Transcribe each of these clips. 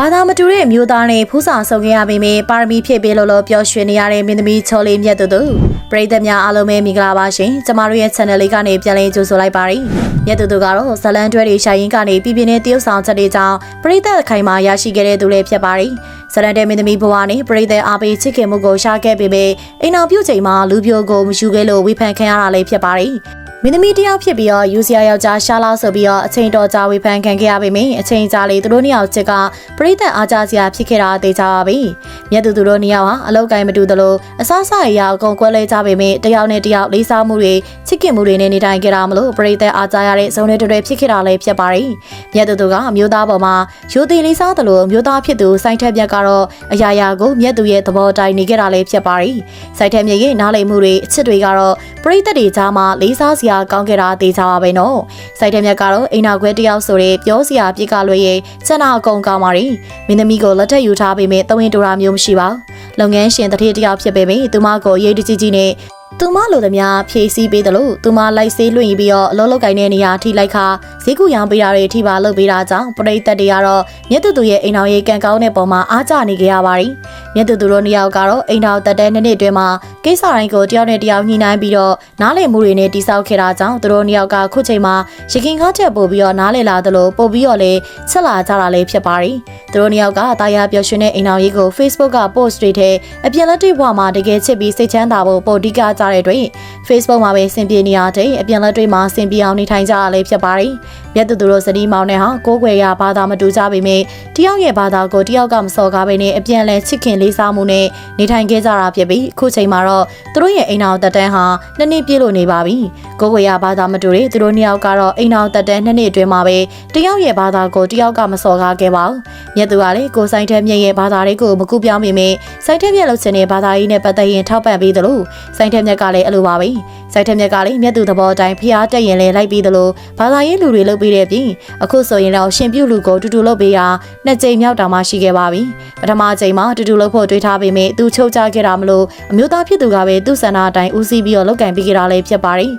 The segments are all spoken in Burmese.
ဘာသာမတူတဲ့အမျိုးသားနဲ့ဖူးဆောင်ဆောင်ခဲ့ရပေမယ့်ပါရမီဖြည့်ပေးလို့လို့ပျော်ရွှင်နေရတဲ့မင်းသမီးချော်လေးမြတ်သူသူပရိသတ်များအားလုံးပဲမင်္ဂလာပါရှင်ကျမတို့ရဲ့ channel လေးကနေပြန်လည်ကြိုဆိုလိုက်ပါရစေမြတ်သူသူကတော့ဇလန်တွဲတွေရှာရင်ကနေပြည်ပြင်းနဲ့တရုတ်ဆောင်ချက်တွေကြောင့်ပရိသတ်ခိုင်မာရရှိခဲ့တဲ့သူလေးဖြစ်ပါတယ်ဇလန်တဲ့မင်းသမီးဘဝနဲ့ပရိသတ်အားပေးချစ်ခင်မှုကိုရှာခဲ့ပေမယ့်အိမ်အောင်ပြုတ်ချိန်မှာလူပြိုကိုမယူခဲ့လို့ဝေဖန်ခံရတာလည်းဖြစ်ပါတယ် မင်းသမီးတယောက်ဖြစ်ပြီးတော့ယူစီယာယောက်ျားရှာလာဆိုပြီးတော့အချိန်တော်ကြာဝေဖန်ခံခဲ့ရပေမယ့်အချိန်ကြာလေသူတို့နှစ်ယောက်ချစ်ကပရိသတ်အားကြစရာဖြစ်ခဲ့တာသိကြပါပြီ။မြတ်သူသူတို့နှစ်ယောက်ဟာအလောက်ကိုင်းမတူသလိုအစားအစာအရာအကုန်ကွဲလဲကြပေမယ့်တယောက်နဲ့တယောက်လေးစားမှုတွေချစ်ခင်မှုတွေနဲ့နေထိုင်ကြတာမလို့ပရိသတ်အားကြရတဲ့ဇုံတွေတွေဖြစ်ခဲ့တာလည်းဖြစ်ပါတယ်။မြတ်သူသူကအမျိုးသားပေါ်မှာရိုသေလေးစားသလိုအမျိုးသားဖြစ်သူစိုင်းထက်မြတ်ကတော့အရာရာကိုမြတ်သူရဲ့သဘောတိုင်းနေခဲ့တာလည်းဖြစ်ပါတယ်။စိုင်းထက်မြတ်ရဲ့နားလည်မှုတွေအချစ်တွေကတော့ပရိသတ်တွေကြားမှာလေးစားစရာကောင်းခဲ့တာသိကြပါပဲနော်။စိုက်တဲ့မြတ်ကတော့အိမ်နာခွဲတယောက်ဆိုတဲ့ပြောစရာပြစ်ကလွှဲရဲ့စနာအကုန်ကောင်းပါရီ။မင်းသမီးကိုလက်ထက်ယူထားပေမဲ့တဝင်းတူတာမျိုးမရှိပါဘူး။လုပ်ငန်းရှင်တတိတယောက်ဖြစ်ပေမဲ့သူမကိုရေးတကြီးကြီးနဲ့ သူမလိုသမျှဖြည့်ဆည်းပေးတယ်လို့သူမလိုက်ဆေးလွှင့်ပြီးတော့အလုံးလောက်ကိုင်းတဲ့နေရာထိလိုက်ခါဈေးကူရောင်းပေးတာတွေထိပါလုပ်ပေးတာကြောင့်ပရိသတ်တွေကတော့မြတ်သူသူရဲ့အိမ်တော်ရေးကန်ကောင်းတဲ့ပုံမှာအားကြနေကြရပါရီမြတ်သူသူတို့နှစ်ယောက်ကတော့အိမ်တော်တက်တဲ့နှစ်နှစ်အတွင်းမှာကိစ္စတိုင်းကိုတယောက်နဲ့တယောက်ညှိနှိုင်းပြီးတော့နားလည်မှုတွေနဲ့တိစောက်ခဲ့တာကြောင့်သူတို့နှစ်ယောက်ကခုချိန်မှာရခင်ကားချက်ပို့ပြီးတော့နားလည်လာသလိုပို့ပြီးတော့လည်းဆက်လာကြတာလည်းဖြစ်ပါရီသူတို့နှစ်ယောက်ကတာယာပျော်ရွှင်တဲ့အိမ်တော်ရေးကို Facebook က post တွေထဲအပြန်လက်တွေ့ဘဝမှာတကယ်ချစ်ပြီးစိတ်ချမ်းသာဖို့ပို့ဒီကကြတဲ့အတွက် Facebook မှာပဲဆင်ပြေနေရတဲ့အပြန်လက်တွေ့မှာဆင်ပြေအောင်နေထိုင်ကြရလဲဖြစ်ပါတယ်။မြတ်သူသူတို့စတီးမောင်နဲ့ဟာကိုးကွယ်ရဘာသာမတူကြပေမဲ့တယောက်ရဲ့ဘာသာကိုတယောက်ကမစော်ကားပဲနဲ့အပြန်လဲချစ်ခင်လေးစားမှုနဲ့နေထိုင်ခဲ့ကြတာဖြစ်ပြီးအခုချိန်မှာတော့သူတို့ရဲ့အိမ်အောင်တက်တန်းဟာနှစ်နှစ်ပြည့်လို့နေပါပြီ။ကိုးကွယ်ရဘာသာမတူတဲ့သူတို့နှစ်ယောက်ကတော့အိမ်အောင်တက်တန်းနှစ်နှစ်အတွင်းမှာပဲတယောက်ရဲ့ဘာသာကိုတယောက်ကမစော်ကားခဲ့ပါဘူး။မြတ်သူကလည်းကိုဆိုင်ထဲမြက်ရဲ့ဘာသာလေးကိုမကူပြောင်းမိမေဆိုင်ထဲမြက်လို့ချင်တဲ့ဘာသာရေးနဲ့ပတ်သက်ရင်ထောက်ပံ့ပေးသလိုဆိုင်ထဲမြက်ကလည်းအလိုပါပဲ။စိုက်ထက်မြက်ကလည်းမြတ်သူသဘောအတိုင်းဖျားတက်ရင်လဲလိုက်ပြီးသလိုဘာသာရေးလူတွေလုပ်ပေးတဲ့ပြင်အခုဆိုရင်တော့ရှင်ပြုလူကိုတူတူလုပ်ပေးတာနှစ်ကြိမ်မြောက်တောင်မှရှိခဲ့ပါပြီပထမကြိမ်မှာတူတူလုပ်ဖို့တွေးထားပေမဲ့သူချုပ်ချခဲ့တာမလို့အမျိုးသားဖြစ်သူကပဲသူ့ဆန္ဒအတိုင်းဦးစီးပြီးတော့လုပ်ကင်ပေးခဲ့တာလည်းဖြစ်ပါတယ်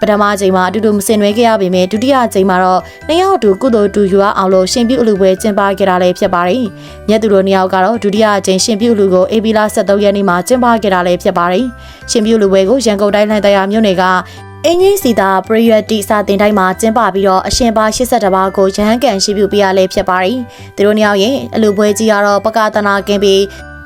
ပထမချိန်မှာအတူတူမစင်နွဲခဲ့ရပေမဲ့ဒုတိယချိန်မှာတော့နှစ်ယောက်တူကုသိုလ်တူယူအောင်လို့ရှင်ပြုအလူပွဲကျင်းပခဲ့တာလည်းဖြစ်ပါတယ်။မြတ်သူတို့နှစ်ယောက်ကတော့ဒုတိယချိန်ရှင်ပြုအလူကိုအေပီလာ73ရက်နေ့မှာကျင်းပခဲ့တာလည်းဖြစ်ပါတယ်။ရှင်ပြုအလူပွဲကိုရန်ကုန်တိုင်းလှန်တရားမြို့နယ်ကအင်းကြီးစီတာပရိယတ်တိစာတင်တိုင်းမှာကျင်းပပြီးတော့အရှင်ပါ82ပါးကိုရဟန်းကန်ရှိပြုပေးရလဲဖြစ်ပါတယ်။သူတို့နှစ်ယောက်ရဲ့အလူပွဲကြီးကတော့ပကသနာကင်းပြီး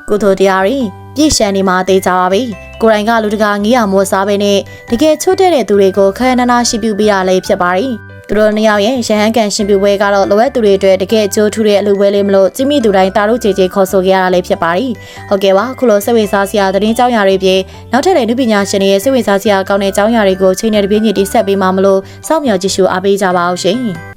ကုသိုလ်တရားတွေပြည့်ရှံနေမှာသိကြပါပြီ။ကိုယ်တိုင်ကလူတကာငေးရမောစားပဲနဲ့တကယ်ချွတ်တဲ့သူတွေကိုခရနနာရှိပြုပေးရလဲဖြစ်ပါတယ်။ သူတို့နှစ်ယောက်ရဲ့ရဟန်းကန်ရှင်ပြုပွဲကတော့လိုအပ်သူတွေအတွက်တကယ်အကျိုးထူတဲ့အလူပွဲလေးမလို့จิမိသူတိုင်းတာလို့ကြေကြေခေါ်ဆိုကြရတာလည်းဖြစ်ပါတယ်။ဟုတ်ကဲ့ပါခုလိုစိတ်ဝင်စားစရာသတင်းကြောင်းရာတွေပြင်နောက်ထပ်လည်းနုပညာရှင်တွေရဲ့စိတ်ဝင်စားစရာကောင်းတဲ့ကြောင်းရာတွေကိုချိန်နဲ့တပြေးညီတိဆက်ပေးမှာမလို့စောင့်မျှော်ကြည့်ရှုအားပေးကြပါအောင်ရှင်။